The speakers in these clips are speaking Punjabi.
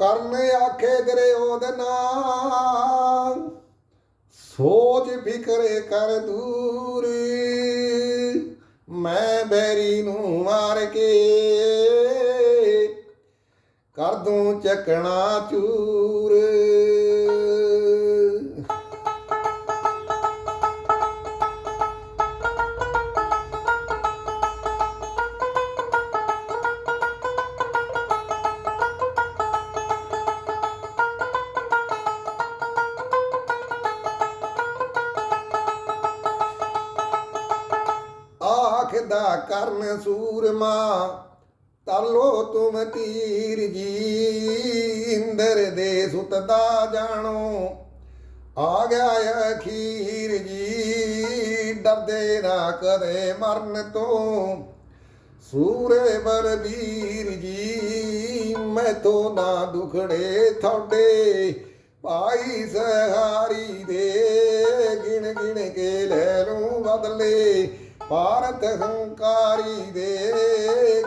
ਕਰਨ ਆਖੇ ਤੇਰੇ ਉਹਦਨਾ ਸੋਚ ਫਿਕਰੇ ਕਰ ਦੂਰ। ਮੈਂ ਬੈਰੀ ਨੂੰ ਮਾਰ ਕੇ ਕਰ ਦੂੰ ਚੱਕਣਾ ਚੂਰ। ਆਖਦਾ ਕਰਨ ਸੂਰਮਾ, ਤਾਲੋ ਤੁਮ ਤੀਰ ਜੀ, ਇੰਦਰ ਦੇ ਸੁਤਦਾ ਜਾਣੋ। ਆ ਗਿਆ ਅਖੀਰ ਜੀ, ਡਰਦੇ ਨਾ ਕਦੇ ਮਰਨ ਤੋਂ। ਸੂਰੇ ਬਲਬੀਰ ਜੀ ਮੈਂ ਤੋਂ ਨਾ ਦੁਖੜੇ ਥੋੜੇ ਭਾਈ ਸਹਾਰੀ ਦੇ ਗਿਣ ਗਿਣ ਕੇ ਲੈ ਲੂੰ ਬਦਲੇ। ਭਾਰਤ ਹੰਕਾਰੀ ਦੇ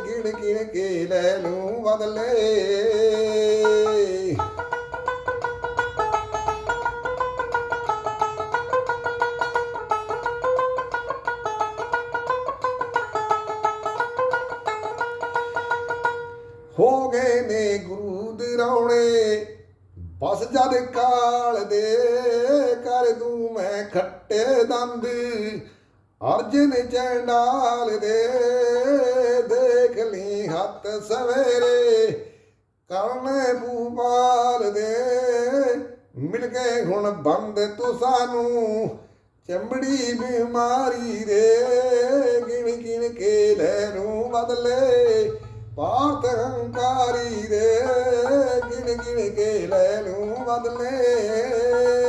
ਗਿਣ ਗਿਣ ਕੇ ਲੈ ਲੂੰ ਬਦਲੇ। ਹੋ ਗਏ ਨੇ ਗੁਰੂ ਦੇ ਬਸ ਜਦ ਕਾਲ ਦੇ ਕਰ ਦੂੰ ਮੈਂ ਖੱਟੇ ਦੰਦ। ਅਰਜਨ ਚੰਡਾਲ ਦੇ ਦੇਖ ਲਈ ਹੱਥ ਸਵੇਰੇ, ਕਰਨ ਭੂਪਾਲ ਦੇ। ਮਿਲ ਗਏ ਹੁਣ ਬੰਦ ਤੂੰ ਸਾਨੂੰ ਚਮੜੀ ਬਿਮਾਰੀ ਦੇ। ਗਿਣ ਗਿਣ ਕੇ ਲੈ ਨੂੰ ਬਦਲੇ, ਪਾਰਥ ਹੰਕਾਰੀ ਦੇ। ਗਿਣ ਗਿਣ ਕੇ ਲੈ ਨੂੰ ਬਦਲੇ।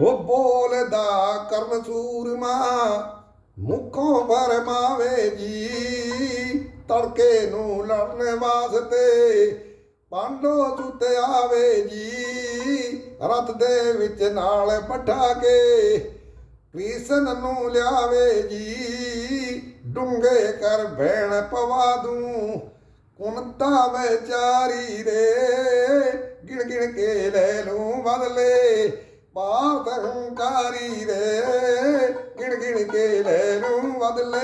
ਹੋ ਬੋਲਦਾ, ਕਰਨ ਸੂਰਮਾ, ਮੁਖੋਂ ਫਰਮਾਵੇ ਜੀ। ਤੜਕੇ ਨੂੰ ਲੜਨ ਵਾਸਤੇ ਪਾਂਡੋ ਸੁਤ ਆਵੇ ਜੀ। ਰਤ ਦੇ ਵਿੱਚ ਨਾਲ ਪਠਾ ਕੇ ਕ੍ਰਿਸ਼ਨ ਨੂੰ ਲਿਆਵੇ ਜੀ। ਡੂੰਗੇ ਕਰ ਭੈਣ ਪਵਾ ਦੂੰ, ਕੁੰਤਾ ਵਿਚਾਰੀ ਰੇ ਗਿਣ ਗਿਣ ਕੇ ਲੈ ਲੂੰ ਬਦਲੇ। ਪਾਪ ਹੰਕਾਰੀ ਦੇ, ਗਿਣ ਗਿਣ ਕੇ ਲੈ ਲੂੰ ਬਦਲੇ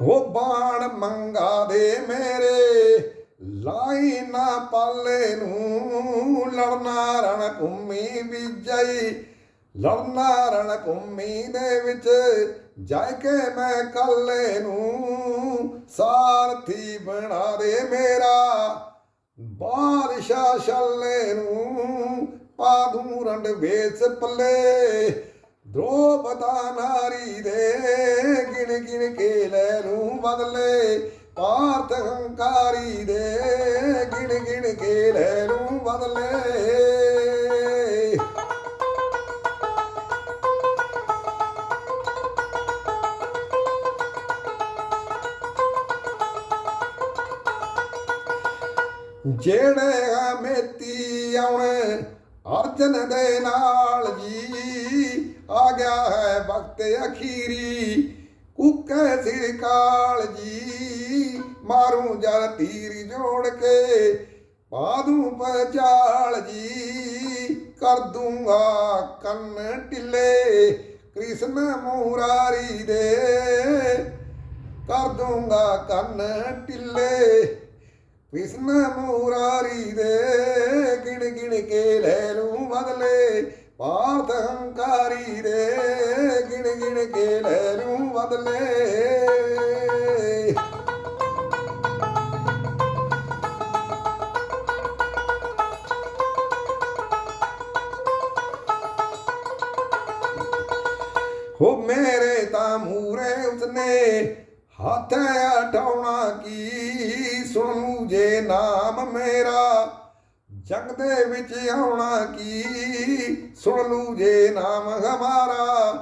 ਉਹ ਬਾਣ ਮੰਗਾ ਦੇ ਮੇਰੇ, ਲਾਈ ਨਾ ਪਾਲੇ ਨੂੰ, ਲੜਨਾ ਰਣ ਭੂਮੀ ਵਿਜਈ। ਲੜਨਾ ਰਣ ਭੂਮੀ ਦੇ ਵਿੱਚ ਜਾ ਕੇ ਮੈਂ ਕੱਲੇ ਨੂੰ ਸਾਰਥੀ ਬਣਾ ਦੇ ਮੇਰਾ। ਬਾਦਸ਼ਾਹ ਛੱਲੇ ਨੂੰ ਪਾਦੂ ਰੰਡ ਵੇਸ ਪੱਲੇ। ਦ੍ਰੋਪਦਾ ਨਾਰੀ ਦੇ ਗਿਣ ਗਿਣ ਕੇ ਲੈ ਨੂੰ ਬਦਲੇ। ਪਾਰਥ ਹੰਕਾਰੀ ਦੇ ਗਿਣ ਗਿਣ ਕੇ ਲੈ ਨੂੰ ਬਦਲੇ। ਜਿਹੜੇ ਹਮੇਤੀ ਆਉਣ, ਅਰਜਨ ਦੇ ਨਾਲ ਜੀ ਆ ਗਿਆ ਹੈ ਵਕਤ ਅਖੀਰੀ। ਕੁੱਕੇ ਸਿਰ ਕਾਲ ਜੀ, ਮਾਰੂ ਜਲ ਤੀਰ ਜੋੜ ਕੇ, ਪਾਦੂ ਪਚਾਲ ਜੀ, ਕਰ ਦੂੰਗਾ ਕੰਨ ਢਿੱਲੇ, ਕ੍ਰਿਸ਼ਨ ਮੁਰਾਰੀ ਦੇ, ਕਰ ਦੂੰਗਾ ਕੰਨ ਢਿੱਲੇ। ਕ੍ਰਿਸ਼ਨ ਮੁਰਾਰੀ ਦੇ ਗਿਣ ਗਿਣ ਕੇ ਲੈ ਲੂੰ ਬਦਲੇ। ਪਾਰਥ ਹੰਕਾਰੀ ਦੇ ਗਿਣ ਗਿਣ ਕੇ ਲੈ ਲੂੰ ਬਦਲੇ। ਹੋ ਮੇਰੇ ਤਾਂ ਮੂਰੇ ਉਸਨੇ ਹੱਥ ਅਟਾਉਣਾ ਕੀ ਸੁਣੂ ਜੇ ਨਾਮ ਮੇਰਾ। ਜਗ ਦੇ ਵਿੱਚ ਆਉਣਾ ਕੀ? ਸੁਣ ਲੂ ਜੇ ਨਾਮ ਹਮਾਰਾ।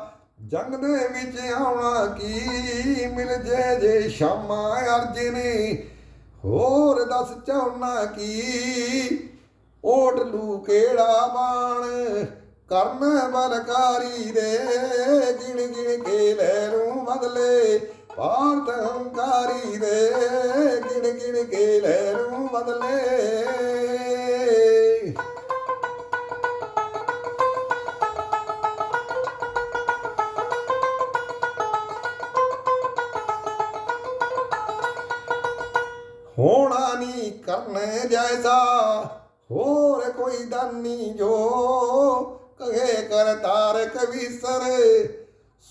ਜੰਗ ਦੇ ਵਿੱਚ ਆਉਣਾ ਕੀ? ਮਿਲ ਜੇ ਜੇ ਸ਼ਾਮਾ ਅਰਜਨੀ। ਹੋਰ ਦੱਸ ਚਾਹੁੰਨਾ ਕੀ? ਓਟ ਲੂ ਕਿਹੜਾ ਬਾਣ? ਕਰਨ ਬਲਕਾਰੀ ਦੇ ਗਿਣ ਗਿਣ ਕੇ ਲੈ ਰੂ ਬਦਲੇ। ਭਾਰਤ ਹੰਕਾਰੀ ਦੇ ਗਿਣ ਗਿਣ ਕੇ ਲੈ ਨੂੰ ਬਦਲੇ। ਹੋਣਾ ਨਹੀਂ ਕਰਨੇ ਜੈਸਾ ਹੋਰ ਕੋਈ ਦਾਨੀ ਜੋ ਕਹੇ ਕਰ ਤਾਰ ਕਵੀਸਰ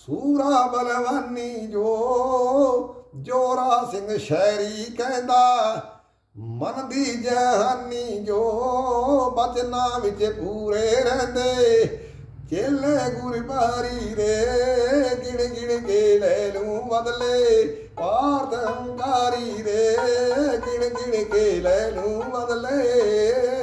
ਸੂਰਾ ਬਲਵਾਨੀ ਜੋ ਜੋਰਾ ਸਿੰਘ ਸ਼ੈਰੀ ਕਹਿੰਦਾ, ਮਨ ਦੀ ਜਹਾਨੀ ਜੋ ਬਚਨਾ ਵਿੱਚ ਪੂਰੇ ਰਹਿੰਦੇ, ਚੇਲੇ ਗੁਰਬਾਰੀ ਦੇ ਗਿਣ ਗਿਣ ਕੇ ਲੈ ਲੂੰ ਬਦਲੇ ਪਾਰਤ ਦੇ ਗਿਣ ਗਿਣ ਕੇ ਲੈ ਲੂੰ ਬਦਲੇ।